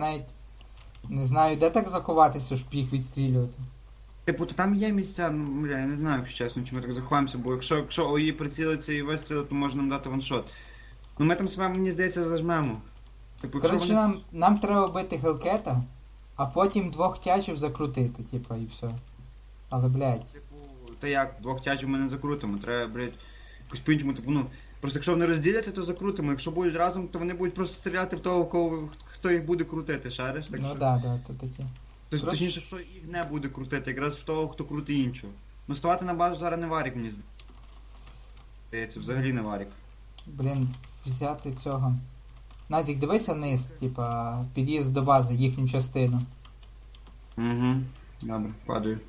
навіть не знаю, де так заховатися, щоб їх відстрілювати. Типу, то там є місця, ну, бля, я не знаю, якщо чесно, чи ми так заховаємося, бо якщо, якщо ОІ прицілиться і вистрілить, то може нам дати ваншот. Ну ми там себе, мені здається, зажмемо. Типу, якщо Коротше, вони... нам, нам треба вбити Хелкета, а потім двох тячів закрутити, типа, і все. Але, блядь, Типу, та як, двох тячів ми не закрутимо, треба, блядь, якось по-іншому, типу, ну. Просто якщо вони розділяться, то закрутимо. Якщо будуть разом, то вони будуть просто стріляти в того, кого, хто їх буде крутити, шариш? Так ну що... да, да, то таке. Тож, точніше, хто їх не буде крутити, якраз в того, хто крутить іншого. Ну ставати на базу зараз не варік, мені здається, взагалі не варік. Блін, взяти цього. Назік, дивися низ, типа, під'їзд до бази, їхню частину. Угу. Добре, падаю.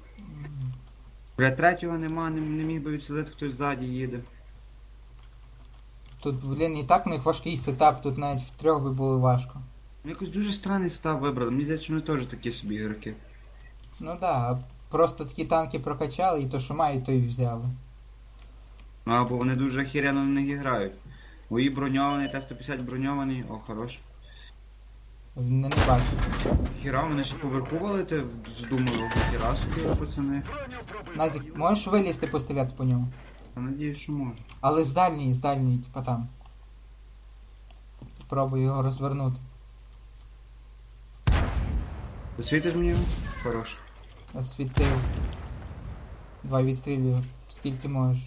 Бля, третього нема, не, не міг би відстрілити, хтось ззаді їде. Тут, блін, і так у них важкий сетап, тут навіть в трьох би було важко. Ну якось дуже странний став вибрали. Мені здається, що вони теж такі собі ігроки. Ну да, просто такі танки прокачали, і то, що мають, то і взяли. Ну або вони дуже охеренно на них грають. Ої броньований, Т-150 броньований, о, хорош. Не, не бачить. Хіра, вони ще поверху валити, здумали, хіра собі, пацани. Назік, можеш вилізти постріляти по ньому? Та надіюсь, що можу. Але з дальньої, з дальньої, типа там. Пробую його розвернути. Засвітиш мені? його? Хорош. Освітив. Давай відстрілюю. Скільки можеш.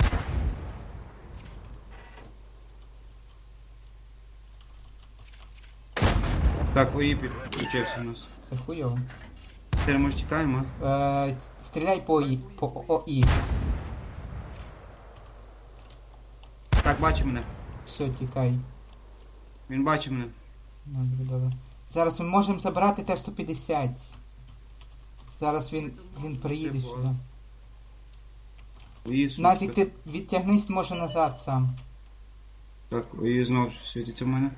Так, ОІ підключився у нас. Це хуйово. Тепер може тікаємо? Е, стріляй по ОІ. По ОІ. Так, бачить мене. Все, тікай. Він бачить мене. Добре, добре. Зараз ми можемо забрати Т-150. Зараз він, він приїде сюди. ОІ. Назік, ти відтягнись може назад сам. Так, ОІ знову світиться в мене.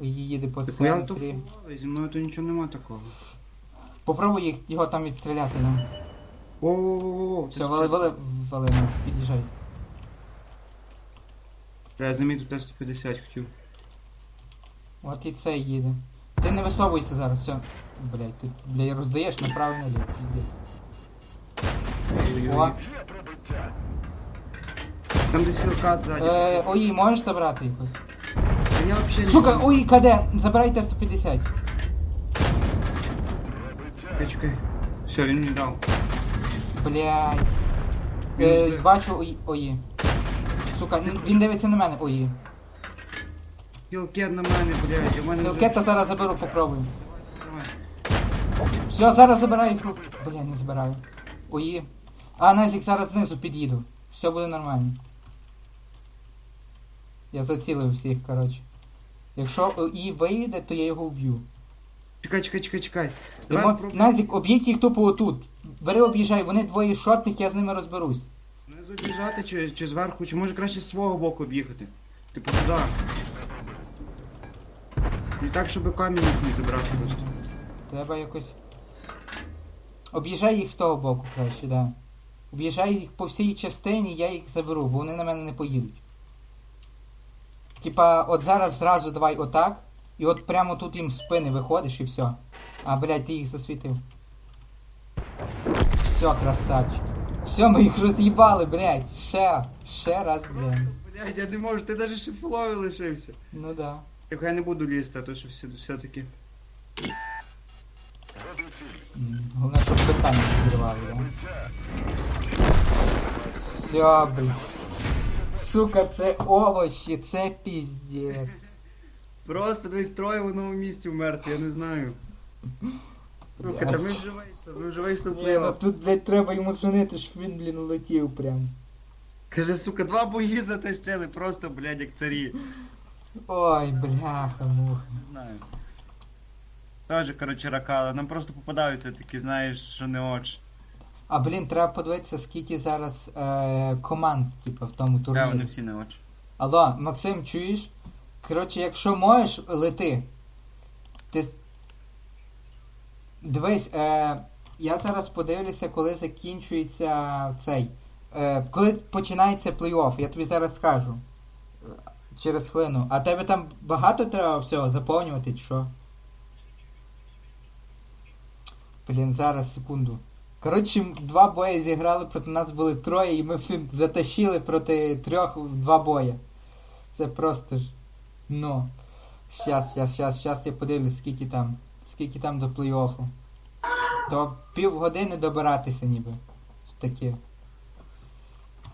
ОІ їде по Так я то центрі. зі мною то нічого нема такого. Попробуй їх, його там відстріляти нам. О-о-о-о, Все, вали, вали, вали, Назік, під'їжджай. Я замітив Т-150 хотів. От і цей їде. Ти не висовуйся зараз, все. Блять, ти блядь, роздаєш направо і наліво. Іди. О, Там десь хілкат ззаді. е, ой, можеш забрати якось? Та я взагалі Сука, ой, КД, забирай Т-150. Чекай, чекай. Все, він мені дав. Блять. Е, бачу ой, ої. Сука, він дивиться на мене, ої. Хілкет на мене, блядь, у мене Хілкета зараз заберу, попробую. Давай. Все, зараз забираю. Бля, не забираю. Ої. А, Назік, зараз знизу під'їду. Все буде нормально. Я зацілив всіх, коротше. Якщо ОІ виїде, то я його вб'ю. Чекай, чекай, чекай, чекай. Давай мо- попробуй. Назік, об'їдь їх тупо отут. Бери, об'їжджай, вони двоє шотних, я з ними розберусь. Внизу біжати чи, чи зверху, чи може краще з свого боку об'їхати. Типу сюди. Не так, щоб камінь їх не забрати просто. Треба якось. Об'їжджай їх з того боку краще, да. Об'їжджай їх по всій частині, я їх заберу, бо вони на мене не поїдуть. Типа, от зараз зразу давай отак, і от прямо тут їм спини виходиш і все. А, блядь, ти їх засвітив. Все, красавчик. Все, ми їх роз'їбали, блядь. Ще, ще раз, блядь. Блядь, я не можу, ти навіть ще лишився. Ну да. Тихо, я не буду лізти, а то що все, все-таки. Головне, щоб питання підривали, да? Все, блін. Сука, це овощі, це піздець. Просто десь троє в одному місці вмерти, я не знаю. Слухай, та ми вже вийшли, ми вже вийшли в Ні, ну плей-офф. тут, блядь, треба йому дзвонити, щоб він, блін, улетів прям. Каже, сука, два бої затащили, просто, блядь, як царі. Ой, бляха, муха. Не знаю. Тоже, короче, ракала. Нам просто попадаються такі, знаєш, що не очі. А блін, треба подивитися, скільки зараз е, команд, типу, в тому Да, вони всі не очі. Алло, Максим, чуєш? Коротше, якщо можеш, лети. Ти. Дивись, е, я зараз подивлюся, коли закінчується цей. Е, коли починається плей-офф, я тобі зараз скажу. Через хвилину. А тебе там багато треба всього заповнювати, чи що? Блін, зараз, секунду. Коротше, два бої зіграли, проти нас були троє, і ми блін, затащили проти трьох два бої. Це просто ж. Ну. Щас, щас, щас, щас я подивлюсь, скільки там. Скільки там до плей-оффу. То півгодини добиратися ніби. Таке.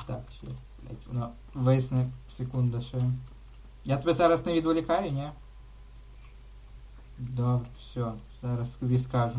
Так, що, блядь, воно висне секунду ще. Я тебе зараз не відволікаю, ні? Добре, все, зараз тобі скажу.